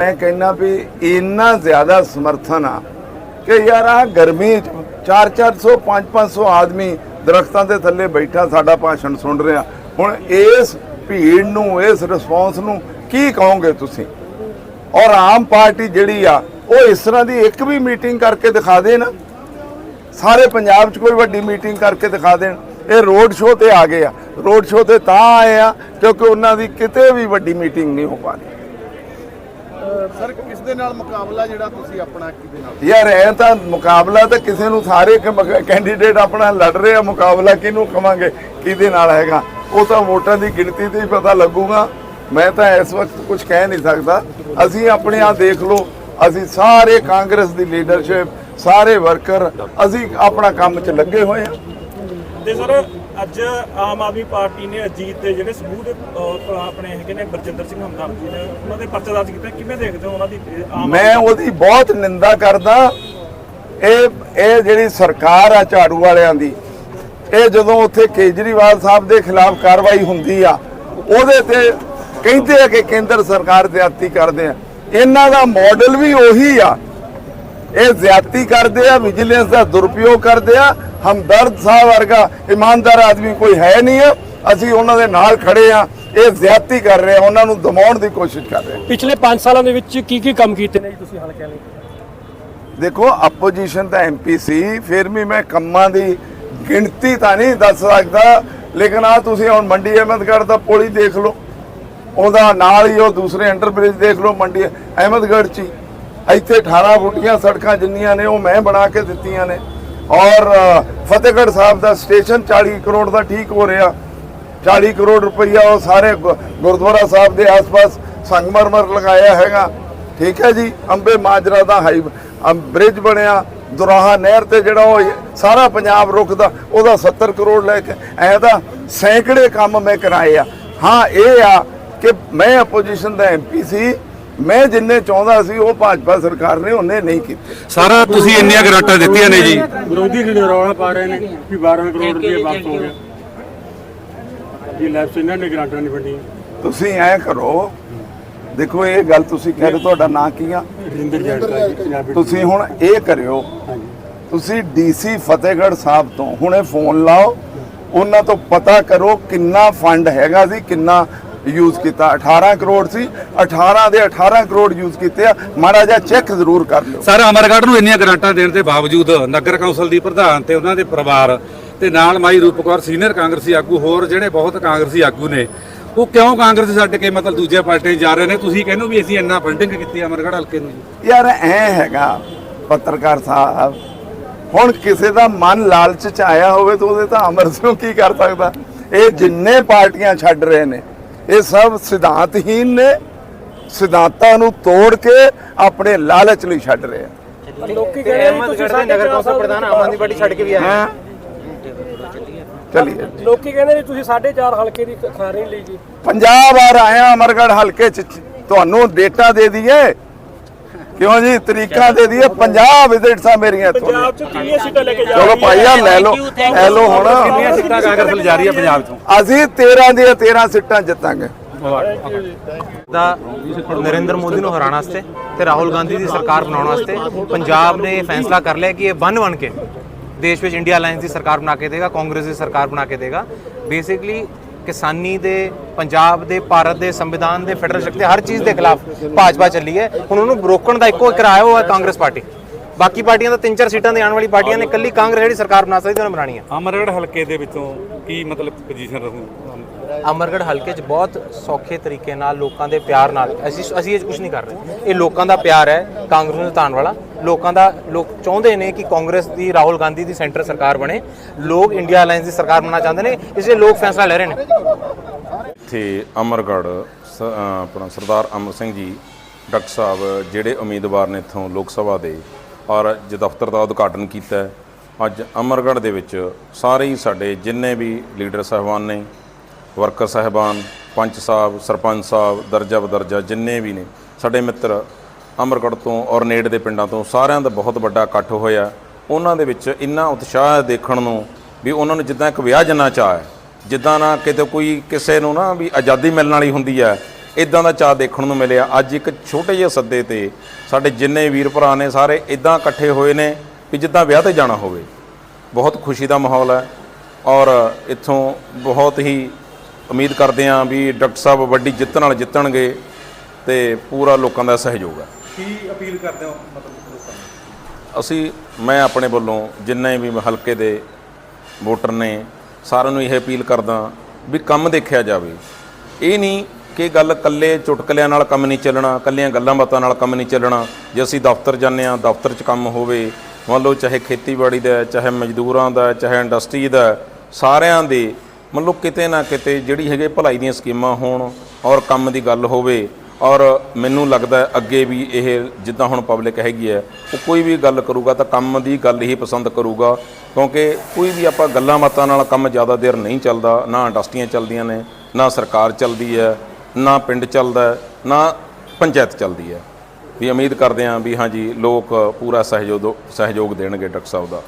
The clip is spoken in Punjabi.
ਮੈਂ ਕਹਿਣਾ ਵੀ ਇੰਨਾ ਜ਼ਿਆਦਾ ਸਮਰਥਨ ਆ ਕਿ ਯਾਰ ਆ ਗਰਮੀ 'ਚ 4-400 5-500 ਆਦਮੀ ਦਰਖਤਾਂ ਦੇ ਥੱਲੇ ਬੈਠਾ ਸਾਡਾ ਭਾਸ਼ਣ ਸੁਣ ਰਿਹਾ। ਹੁਣ ਇਸ ਭੀੜ ਨੂੰ, ਇਸ ਰਿਸਪੌਂਸ ਨੂੰ ਕੀ ਕਹੋਗੇ ਤੁਸੀਂ? ਔਰ ਆਮ ਪਾਰਟੀ ਜਿਹੜੀ ਆ, ਉਹ ਇਸ ਤਰ੍ਹਾਂ ਦੀ ਇੱਕ ਵੀ ਮੀਟਿੰਗ ਕਰਕੇ ਦਿਖਾ ਦੇ ਨਾ ਸਾਰੇ ਪੰਜਾਬ 'ਚ ਕੋਈ ਵੱਡੀ ਮੀਟਿੰਗ ਕਰਕੇ ਦਿਖਾ ਦੇਣ। ਇਹ ਰੋਡ ਸ਼ੋਅ ਤੇ ਆ ਗਏ ਆ। ਰੋਡ ਸ਼ੋਅ ਤੇ ਤਾਂ ਆਏ ਆ ਕਿਉਂਕਿ ਉਹਨਾਂ ਦੀ ਕਿਤੇ ਵੀ ਵੱਡੀ ਮੀਟਿੰਗ ਨਹੀਂ ਹੋ ਪਾਣੀ ਸਰ ਕਿਸ ਦੇ ਨਾਲ ਮੁਕਾਬਲਾ ਜਿਹੜਾ ਤੁਸੀਂ ਆਪਣਾ ਕਿਹਦੇ ਨਾਲ? ਯਾਰ ਐ ਤਾਂ ਮੁਕਾਬਲਾ ਤਾਂ ਕਿਸੇ ਨੂੰ ਸਾਰੇ ਕੈਂਡੀਡੇਟ ਆਪਣਾ ਲੜ ਰਹੇ ਆ ਮੁਕਾਬਲਾ ਕਿਹਨੂੰ ਕਵਾਂਗੇ ਕਿਹਦੇ ਨਾਲ ਹੈਗਾ? ਉਹ ਤਾਂ ਵੋਟਾਂ ਦੀ ਗਿਣਤੀ ਤੇ ਹੀ ਪਤਾ ਲੱਗੂਗਾ। ਮੈਂ ਤਾਂ ਇਸ ਵਕਤ ਕੁਝ ਕਹਿ ਨਹੀਂ ਸਕਦਾ। ਅਸੀਂ ਆਪਣੇ ਆ ਦੇਖ ਲਓ ਅਸੀਂ ਸਾਰੇ ਕਾਂਗਰਸ ਦੀ ਲੀਡਰਸ਼ਿਪ ਸਾਰੇ ਵਰਕਰ ਅਸੀਂ ਆਪਣਾ ਕੰਮ 'ਚ ਲੱਗੇ ਹੋਏ ਆ। ਤੇ ਸਰ ਅੱਜ ਆਮ ਆਦਮੀ ਪਾਰਟੀ ਨੇ ਅਜੀਤ ਦੇ ਜਿਹੜੇ ਸਬੂਤ ਅਹ, ਆਪਣੇ ਹੈਗੇ ਨੇ ਬਰਜਿੰਦਰ ਸਿੰਘ ਹਮਦਰਦ ਜੀ ਨੇ ਉਹਨਾਂ ਦੇ ਪਰਚਾ ਦਰਜ ਕੀਤਾ। ਕਿਵੇਂ ਦੇਖਦੇ ਹੋ ਉਹਨਾਂ ਦੀ ਮੈਂ ਉਹਦੀ ਬਹੁਤ ਨਿੰਦਾ ਕਰਦਾ। ਇਹ ਇਹ ਜਿਹੜੀ ਸਰਕਾਰ ਆ ਝਾੜੂ ਵਾਲਿਆਂ ਦੀ ਇਹ ਜਦੋਂ ਉੱਥੇ ਕੇਜਰੀਵਾਲ ਸਾਹਿਬ ਦੇ ਖਿਲਾਫ ਕਾਰਵਾਈ ਹੁੰਦੀ ਆ ਉਹਦੇ ਤੇ ਕਹਿੰਦੇ ਆ ਕਿ ਕੇਂਦਰ ਸਰਕਾਰ ਜ਼ਿਆਦਤੀ ਕਰਦੇ ਆ। ਇਹਨਾਂ ਦਾ ਮਾਡਲ ਵੀ ਉਹੀ ਆ। ਇਹ ਜ਼ਿਆਦਤੀ ਕਰਦੇ ਆ ਵਿਜੀਲੈਂਸ ਦਾ ਦੁਰਉਪਯੋਗ ਕਰਦੇ ਆ। ਹਮਦਰਦ ਸਾਹਿਬ ਵਰਗਾ ਇਮਾਨਦਾਰ ਆਦਮੀ ਕੋਈ ਹੈ ਨਹੀਂ ਆ। ਅਸੀਂ ਉਹਨਾਂ ਦੇ ਨਾਲ ਖੜੇ ਆ। ਇਹ ਜ਼ਿਆਦਤੀ ਕਰ ਰਹੇ ਆ। ਉਹਨਾਂ ਨੂੰ ਦਮਾਉਣ ਦੀ ਕੋਸ਼ਿਸ਼ ਕਰ ਰਹੇ ਆ। ਪਿਛਲੇ 5 ਸਾਲਾਂ ਦੇ ਵਿੱਚ ਕੀ ਕੀ ਕੰਮ ਕੀਤੇ ਨੇ ਜੀ ਤੁਸੀਂ ਹਲਕਿਆਂ ਲਈ? ਦੇਖੋ ਆਪੋਜੀਸ਼ਨ ਤਾਂ ਐਮਪੀ ਸੀ। ਫਿਰ ਵੀ ਮੈਂ ਕੰਮਾਂ ਦੀ ਗਿਣਤੀ ਤਾਂ ਨਹੀਂ ਦੱਸ ਸਕਦਾ। ਲੇਕਿਨ ਆ ਤੁਸੀਂ ਹੁਣ ਮੰਡੀ ਅਹਿਮਦਗੜ੍ਹ ਦਾ ਪੁਲ ਦੇਖ ਲਓ। ਉਹਦਾ ਨਾਲ ਹੀ ਉਹ ਦੂਸਰੇ ਅੰਡਰਬ੍ਰਿਜ ਦੇਖ ਲਓ ਮੰਡੀ ਅਹਿਮਦਗੜ੍ਹ ਚ ਹੀ। ਇੱਥੇ 18 ਫੁੱਟੀਆਂ ਸੜਕਾਂ ਜਿੰਨੀਆਂ ਨੇ ਉਹ ਮੈਂ ਬਣਾ ਕੇ ਦਿੱਤੀਆਂ ਨੇ। ਔਰ ਫਤਿਹਗੜ੍ਹ ਸਾਹਿਬ ਦਾ ਸਟੇਸ਼ਨ 40 ਕਰੋੜ ਦਾ ਠੀਕ ਹੋ ਰਿਹਾ। 40 ਕਰੋੜ ਰੁਪਈਆ ਉਹ ਸਾਰੇ ਗੁਰਦੁਆਰਾ ਸਾਹਿਬ ਦੇ ਆਸ-ਪਾਸ ਸੰਗਮਰਮਰ ਲਗਾਇਆ ਹੈਗਾ। ਠੀਕ ਹੈ ਜੀ, ਅੰਬੇ ਮਾਜਰਾ ਦਾ ਹਾਈ ਅਮ ਬ੍ਰਿਜ ਬਣਿਆ। ਦੁਰਾਹਾ ਨਹਿਰ ਤੇ ਜਿਹੜਾ ਉਹ ਸਾਰਾ ਪੰਜਾਬ ਰੁਕਦਾ, ਉਹਦਾ 70 ਕਰੋੜ ਲੈ ਕੇ, ਐ ਸੈਂਕੜੇ ਕੰਮ ਮੈਂ ਕਰਾਏ ਆ। ਹਾਂ, ਇਹ ਆ ਕਿ ਮੈਂ ਆਪੋਜੀਸ਼ਨ ਦਾ ਐਮਪੀ ਸੀ। ਮੈਂ ਜਿੰਨੇ ਚਾਹੁੰਦਾ ਸੀ ਉਹ ਭਾਜਪਾ ਸਰਕਾਰ ਨੇ ਉਹਨੇ ਨਹੀਂ ਕੀਤੇ। ਸਾਰਾ ਤੁਸੀਂ ਇੰਨੀਆਂ ਗਰਾਂਟਾਂ ਦਿੱਤੀਆਂ ਨੇ ਜੀ। ਵਿਰੋਧੀ ਲੀਡਰ ਰੌਲਾ ਪਾ ਰਹੇ ਨੇ ਕਿ 12 ਕਰੋੜ ਰੁਪਏ ਵਾਪਸ ਹੋ ਗਿਆ ਜੀ ਲੈਬਸ ਇਹਨਾਂ ਨੇ ਗਰਾਂਟਾਂ ਨਹੀਂ ਵੰਡੀਆਂ। ਤੁਸੀਂ ਐ ਕਰੋ ਦੇਖੋ ਇਹ ਗੱਲ ਤੁਸੀਂ ਕਹਿ ਰਹੇ ਤੁਹਾਡਾ ਨਾਂ ਕੀ ਆ? ਰਿੰਦਰ ਜੜਦਾ ਜੀ ਪੰਜਾਬੀ ਤੁਸੀਂ ਹੁਣ ਇਹ ਕਰਿਓ ਤੁਸੀਂ ਡੀਸੀ ਫਤਿਹਗੜ੍ਹ ਸਾਹਿਬ ਤੋਂ ਹੁਣੇ ਫੋਨ ਲਾਓ ਉਹਨਾਂ ਤੋਂ ਪਤਾ ਕਰੋ ਕਿੰਨਾ ਫੰਡ ਹੈਗਾ ਸੀ ਕਿੰਨਾ ਯੂਜ਼ ਕੀਤਾ। 18 ਕਰੋੜ ਸੀ 18 ਦੇ 18 ਕਰੋੜ ਯੂਜ਼ ਕੀਤੇ ਆ। ਮਾੜਾ ਜਿਹਾ ਚੈੱਕ ਜ਼ਰੂਰ ਕਰ ਲਿਓ। ਸਰ ਅਮਰਗੜ੍ਹ ਨੂੰ ਇੰਨੀਆਂ ਗਰਾਂਟਾਂ ਦੇਣ ਦੇ ਬਾਵਜੂਦ ਨਗਰ ਕੌਂਸਲ ਦੀ ਪ੍ਰਧਾਨ ਤੇ ਉਹਨਾਂ ਦੇ ਪਰਿਵਾਰ ਤੇ ਨਾਲ ਮਾਈ ਰੂਪ ਕੌਰ ਸੀਨੀਅਰ ਕਾਂਗਰਸੀ ਆਗੂ ਹੋਰ ਜਿਹੜੇ ਬਹੁਤ ਕਾਂਗਰਸੀ ਆਗੂ ਨੇ ਉਹ ਕਿਉਂ ਕਾਂਗਰਸ ਛੱਡ ਕੇ ਮਤਲਬ ਦੂਜੇ ਪਾਰਟੀ ਜਾ ਰਹੇ ਨੇ? ਤੁਸੀਂ ਕਹਿੰਦੇ ਵੀ ਅਸੀਂ ਇੰਨਾ ਫੰਡਿੰਗ ਕੀਤੀ ਅਮਰਗੜ੍ਹ ਹਲਕੇ ਨੂੰ ਯਾਰ ਐ ਹੈਗਾ ਪੱਤਰਕਾਰ ਸਾਹਿਬ ਹੁਣ ਕਿਸੇ ਦਾ ਮਨ ਲਾਲਚ ਚ ਆਇਆ ਹੋਵੇ ਤਾਂ ਉਹਦੇ ਤਾਂ ਅਮਰ ਸਿੰਘ ਕੀ ਕਰ ਸਕਦਾ? ਇਹ ਜਿੰਨੇ ਪਾਰਟੀਆਂ ਛੱਡ ਰਹੇ ਨੇ ਇਹ ਸਭ ਸਿਧਾਂਤਹੀਨ ਨੇ। ਸਿਧਾਂਤਾਂ ਨੂੰ ਤੋੜ ਕੇ ਆਪਣੇ ਲਾਲਚ ਲਈ ਛੱਡ ਰਹੇ ਆ। ਲੋਕੀ ਕਹਿੰਦੇ ਨੇ ਤੁਸੀਂ ਸਾਡੇ ਨਗਰ ਕੌਂਸਲ ਪ੍ਰਧਾਨ ਆਮ ਆਦਮੀ ਪਾਰਟੀ ਛੱਡ ਕੇ ਵੀ ਹੈਂ? ਚਲਿਏ। ਲੋਕੀ ਕਹਿੰਦੇ ਨੇ ਤੁਸੀਂ 4.5 ਹਲਕੇ ਦੀ ਖਾਰੇ ਲਈ ਜੀ। ਪੰਜਾਬ ਵਾਰ ਆਇਆ ਅਮਰਗੜ੍ਹ ਹਲਕੇ ਚ ਤੁਹਾਨੂੰ ਡੇਟਾ ਦੇ ਦਈਏ। ਕਿਉਂ ਜੀ? ਤਰੀਕਾ ਦੇ ਦਈਏ 50 ਵਿਜ਼ਿਟਸਾਂ ਮੇਰੀਆਂ ਇੱਥੋਂ ਦੀਆਂ। ਪੰਜਾਬ 'ਚ ਕਿੰਨੀਆਂ ਸੀਟਾਂ ਲੈ ਕੇ ਜਾ ਚਲੋ ਭਾਈ ਆ ਲੈ ਲਓ ਲੈ ਲਓ ਹੁਣ। ਕਿੰਨੀਆਂ ਸੀਟਾਂ ਕਾਂਗਰਸ ਲਈ ਜਾ ਰਹੀ ਹੈ ਪੰਜਾਬ 'ਚੋਂ? ਅਸੀਂ 13 ਦੀਆਂ 13 ਸੀਟਾਂ ਜਿੱਤਾਂਗੇ। ਦਾ ਨਰਿੰਦਰ ਮੋਦੀ ਨੂੰ ਹਰਾਉਣ ਵਾਸਤੇ ਤੇ ਰਾਹੁਲ ਗਾਂਧੀ ਦੀ ਸਰਕਾਰ ਬਣਾਉਣ ਵਾਸਤੇ ਪੰਜਾਬ ਨੇ ਇਹ ਫੈਸਲਾ ਕਰ ਲਿਆ ਕਿ ਇਹ ਬਨ ਬਣ ਕੇ ਦੇਸ਼ ਵਿੱਚ ਇੰਡੀਆ ਅਲਾਈਅੰਸ ਦੀ ਸਰਕਾਰ ਬਣਾ ਕੇ ਦੇਗਾ ਕਾਂਗਰਸ ਦੀ ਸਰਕਾਰ ਬਣਾ ਕੇ ਦੇਗਾ। ਬੇਸਿਕਲੀ ਕਿਸਾਨੀ ਦੇ ਪੰਜਾਬ ਦੇ ਭਾਰਤ ਦੇ ਸੰਵਿਧਾਨ ਦੇ ਫੈਡਰਲ ਸ਼ਕਤੀ ਹਰ ਚੀਜ਼ ਦੇ ਖਿਲਾਫ ਭਾਜਪਾ ਚੱਲੀ ਹੈ। ਹੁਣ ਉਹਨੂੰ ਰੋਕਣ ਦਾ ਇੱਕੋ ਇੱਕ ਰਾਹ ਉਹ ਹੈ ਕਾਂਗਰਸ ਪਾਰਟੀ। ਬਾਕੀ ਪਾਰਟੀਆਂ ਤਾਂ ਤਿੰਨ ਚਾਰ ਸੀਟਾਂ ਦੇ ਆਉਣ ਵਾਲੀ ਪਾਰਟੀਆਂ ਨੇ ਇਕੱਲੀ ਕਾਂਗਰਸ ਜਿਹੜੀ ਸਰਕਾਰ ਬਣਾ ਸਕਦੀ ਉਹਨੇ ਬਣਾਣੀ ਹੈ। ਅਮਰਗੜ੍ਹ ਹਲਕੇ ਦੇ ਵਿੱਚੋਂ ਕੀ ਮਤਲਬ ਪੋਜੀਸ਼ਨ ਰਹੂ? ਅਮਰਗੜ੍ਹ ਹਲਕੇ 'ਚ ਬਹੁਤ ਸੌਖੇ ਤਰੀਕੇ ਨਾਲ ਲੋਕਾਂ ਦੇ ਪਿਆਰ ਨਾਲ ਅਸੀਂ ਅਸੀਂ ਇਹ ਕੁਝ ਨਹੀਂ ਕਰ ਰਹੇ। ਇਹ ਲੋਕਾਂ ਦਾ ਪਿਆਰ ਹੈ ਕਾਂਗਰਸ ਨੂੰ ਜਿਤਾਉਣ ਵਾਲਾ। ਲੋਕਾਂ ਦਾ ਲੋਕ ਚਾਹੁੰਦੇ ਨੇ ਕਿ ਕਾਂਗਰਸ ਦੀ, ਰਾਹੁਲ ਗਾਂਧੀ ਦੀ ਸੈਂਟਰ ਸਰਕਾਰ ਬਣੇ। ਲੋਕ ਇੰਡੀਆ ਅਲਾਈਅੰਸ ਦੀ ਸਰਕਾਰ ਬਣਨਾ ਚਾਹੁੰਦੇ ਨੇ, ਇਸ ਲਈ ਲੋਕ ਫੈਸਲਾ ਲੈ ਰਹੇ ਨੇ। ਇੱਥੇ ਅਮਰਗੜ੍ਹ ਆਪਣਾ ਸਰਦਾਰ ਅਮਰ ਸਿੰਘ ਜੀ, ਡਾਕਟਰ ਸਾਹਿਬ ਜਿਹੜੇ ਉਮੀਦਵਾਰ ਨੇ ਇੱਥੋਂ ਲੋਕ ਸਭਾ ਦੇ, ਔਰ ਅੱਜ ਦਫ਼ਤਰ ਦਾ ਉਦਘਾਟਨ ਕੀਤਾ ਅੱਜ ਅਮਰਗੜ੍ਹ ਦੇ ਵਿੱਚ ਸਾਰੇ ਹੀ ਸਾਡੇ ਜਿੰਨੇ ਵੀ ਲੀਡਰ ਸਾਹਿਬਾਨ ਨੇ, ਵਰਕਰ ਸਾਹਿਬਾਨ, ਪੰਚ ਸਾਹਿਬ, ਸਰਪੰਚ ਸਾਹਿਬ ਦਰਜਾ ਬਦਰਜਾ ਜਿੰਨੇ ਵੀ ਨੇ, ਸਾਡੇ ਮਿੱਤਰ ਅਮਰਗੜ੍ਹ ਤੋਂ ਔਰ ਨੇੜ ਦੇ ਪਿੰਡਾਂ ਤੋਂ ਸਾਰਿਆਂ ਦਾ ਬਹੁਤ ਵੱਡਾ ਇਕੱਠ ਹੋਇਆ। ਉਹਨਾਂ ਦੇ ਵਿੱਚ ਇੰਨਾ ਉਤਸ਼ਾਹ ਹੈ ਦੇਖਣ ਨੂੰ ਵੀ ਉਹਨਾਂ ਨੂੰ ਜਿੱਦਾਂ ਇੱਕ ਵਿਆਹ ਜਨਾ ਚਾਹ ਹੈ। ਜਿੱਦਾਂ ਨਾ ਕਿਤੇ ਕੋਈ ਕਿਸੇ ਨੂੰ ਨਾ ਵੀ ਆਜ਼ਾਦੀ ਮਿਲਣ ਵਾਲੀ ਹੁੰਦੀ ਹੈ ਇਦਾਂ ਦਾ ਚਾਹ ਦੇਖਣ ਨੂੰ ਮਿਲਿਆ। ਅੱਜ ਇੱਕ ਛੋਟੇ ਜਿਹੇ ਸੱਦੇ ਤੇ ਸਾਡੇ ਜਿੰਨੇ ਵੀਰ ਭਰਾ ਨੇ ਸਾਰੇ ਇਦਾਂ ਇਕੱਠੇ ਹੋਏ ਨੇ ਵੀ ਜਿੱਦਾਂ ਵਿਆਹ ਤੇ ਜਾਣਾ ਹੋਵੇ। ਬਹੁਤ ਖੁਸ਼ੀ ਦਾ ਮਾਹੌਲ ਹੈ ਔਰ ਇੱਥੋਂ ਬਹੁਤ ਹੀ ਉਮੀਦ ਕਰਦੇ ਹਾਂ ਵੀ ਡਾਕਟਰ ਸਾਹਿਬ ਵੱਡੀ ਜਿੱਤ ਨਾਲ ਜਿੱਤਣਗੇ ਤੇ ਪੂਰਾ ਲੋਕਾਂ ਦਾ ਸਹਿਯੋਗ ਹੈ। ਕੀ ਅਪੀਲ ਕਰਦੇ ਹੋ ਮਤਲਬ ਲੋਕਾਂ ਨੂੰ? ਅਸੀਂ, ਮੈਂ ਆਪਣੇ ਵੱਲੋਂ ਜਿੰਨੇ ਵੀ ਹਲਕੇ ਦੇ ਵੋਟਰ ਨੇ, ਸਾਰਿਆਂ ਨੂੰ ਇਹ ਅਪੀਲ ਕਰਦਾ ਵੀ ਕੰਮ ਦੇਖਿਆ ਜਾਵੇ। ਇਹ ਨਹੀਂ ਕਿ ਗੱਲ ਕੱਲੇ ਚੁਟਕਲਿਆਂ ਨਾਲ ਕੰਮ ਨਹੀਂ ਚੱਲਣਾ ਕੱਲੀਆਂ ਗੱਲਾਂ ਬਾਤਾਂ ਨਾਲ ਕੰਮ ਨਹੀਂ ਚੱਲਣਾ। ਜੇ ਅਸੀਂ ਦਫ਼ਤਰ ਜਾਂਦੇ ਹਾਂ, ਦਫ਼ਤਰ 'ਚ ਕੰਮ ਹੋਵੇ, ਮੰਨ ਲਓ ਚਾਹੇ ਖੇਤੀਬਾੜੀ ਦਾ ਚਾਹੇ ਮਜ਼ਦੂਰਾਂ ਦਾ ਚਾਹੇ ਇੰਡਸਟਰੀ ਦਾ ਸਾਰਿਆਂ ਦੇ, ਮੰਨ ਲਓ ਕਿਤੇ ਨਾ ਕਿਤੇ ਜਿਹੜੀ ਹੈਗੇ ਭਲਾਈ ਦੀਆਂ ਸਕੀਮਾਂ ਹੋਣ ਔਰ ਕੰਮ ਦੀ ਗੱਲ ਹੋਵੇ ਔਰ ਮੈਨੂੰ ਲੱਗਦਾ ਅੱਗੇ ਵੀ ਇਹ ਜਿੱਦਾਂ ਹੁਣ ਪਬਲਿਕ ਹੈਗੀ ਹੈ, ਉਹ ਕੋਈ ਵੀ ਗੱਲ ਕਰੂਗਾ ਤਾਂ ਕੰਮ ਦੀ ਗੱਲ ਹੀ ਪਸੰਦ ਕਰੂਗਾ, ਕਿਉਂਕਿ ਕੋਈ ਵੀ ਆਪਾਂ ਗੱਲਾਂ ਬਾਤਾਂ ਨਾਲ ਕੰਮ ਜ਼ਿਆਦਾ ਦੇਰ ਨਹੀਂ ਚੱਲਦਾ, ਨਾ ਇੰਡਸਟਰੀਆਂ ਚੱਲਦੀਆਂ ਨੇ, ਨਾ ਸਰਕਾਰ ਚੱਲਦੀ ਹੈ, ਨਾ ਪਿੰਡ ਚੱਲਦਾ ਨਾ ਪੰਚਾਇਤ ਚੱਲਦੀ ਹੈ। ਵੀ ਉਮੀਦ ਕਰਦੇ ਹਾਂ ਵੀ ਹਾਂਜੀ, ਲੋਕ ਪੂਰਾ ਸਹਿਯੋਗ ਸਹਿਯੋਗ ਦੇਣਗੇ ਡਾਕਟਰ ਸਾਹਿਬ ਦਾ।